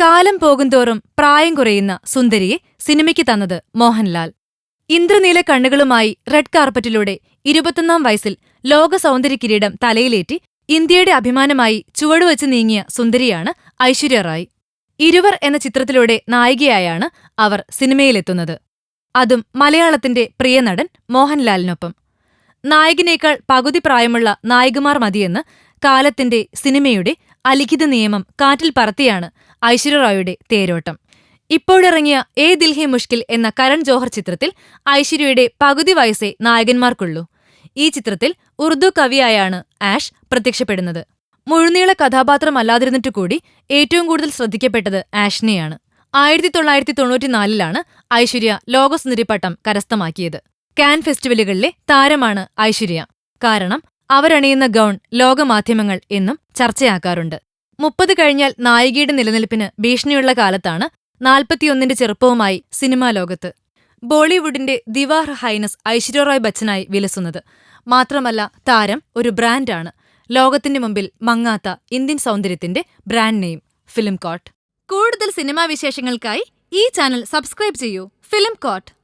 കാലം പോകുന്തോറും പ്രായം കുറയുന്ന സുന്ദരിയെ സിനിമയ്ക്ക് തന്നത് മോഹൻലാൽ. ഇന്ദ്രനീല കണ്ണുകളുമായി റെഡ് കാർപ്പറ്റിലൂടെ ഇരുപത്തൊന്നാം വയസ്സിൽ ലോക സൗന്ദര്യ കിരീടം തലയിലേറ്റി ഇന്ത്യയുടെ അഭിമാനമായി ചുവടുവച്ച് നീങ്ങിയ സുന്ദരിയാണ് ഐശ്വര്യ റായ്. ഇരുവർ എന്ന ചിത്രത്തിലൂടെ നായികയായാണ് അവർ സിനിമയിലെത്തുന്നത്. അതും മലയാളത്തിന്റെ പ്രിയ നടൻ മോഹൻലാലിനൊപ്പം. നായകനേക്കാൾ പകുതി പ്രായമുള്ള നായികമാർ മതിയെന്ന് കാലത്തിന്റെ സിനിമയുടെ അലിഖിത നിയമം കാറ്റിൽ പറത്തിയാണ് ഐശ്വര്യ റായുടെ തേരോട്ടം. ഇപ്പോഴിറങ്ങിയ ഏ ദിൽഹി മുഷ്കിൽ എന്ന കരൺ ജോഹർ ചിത്രത്തിൽ ഐശ്വര്യയുടെ പകുതി വയസ്സേ നായകന്മാർക്കുള്ളൂ. ഈ ചിത്രത്തിൽ ഉറുദു കവിയായാണ് ആഷ് പ്രത്യക്ഷപ്പെടുന്നത്. മുഴുനീള കഥാപാത്രമല്ലാതിരുന്നിട്ടു കൂടി ഏറ്റവും കൂടുതൽ ശ്രദ്ധിക്കപ്പെട്ടത് ആഷിനെയാണ്. ആയിരത്തി തൊള്ളായിരത്തി തൊണ്ണൂറ്റിനാലിലാണ് ഐശ്വര്യ ലോകസുന്ദരിപ്പട്ടം കരസ്ഥമാക്കിയത്. കാൻ ഫെസ്റ്റിവലുകളിലെ താരമാണ് ഐശ്വര്യ. കാരണം അവരണിയുന്ന ഗൗൺ ലോകമാധ്യമങ്ങൾ എന്നും ചർച്ചയാക്കാറുണ്ട്. മുപ്പത് കഴിഞ്ഞാൽ നായികയുടെ നിലനിൽപ്പിന് ഭീഷണിയുള്ള കാലത്താണ് നാൽപ്പത്തിയൊന്നിന്റെ ചെറുപ്പവുമായി സിനിമാ ലോകത്ത് ബോളിവുഡിന്റെ ദിവാർ ഹൈനസ് ഐശ്വര്യ റോയ് ബച്ചനായി വിലസുന്നത്. മാത്രമല്ല താരം ഒരു ബ്രാൻഡാണ്. ലോകത്തിന്റെ മുമ്പിൽ മങ്ങാത്ത ഇന്ത്യൻ സൗന്ദര്യത്തിന്റെ ബ്രാൻഡ് നെയിം ഫിലിം കോട്ട്. കൂടുതൽ സിനിമാ വിശേഷങ്ങൾക്കായി ഈ ചാനൽ സബ്സ്ക്രൈബ് ചെയ്യൂ ഫിലിം കോട്ട്.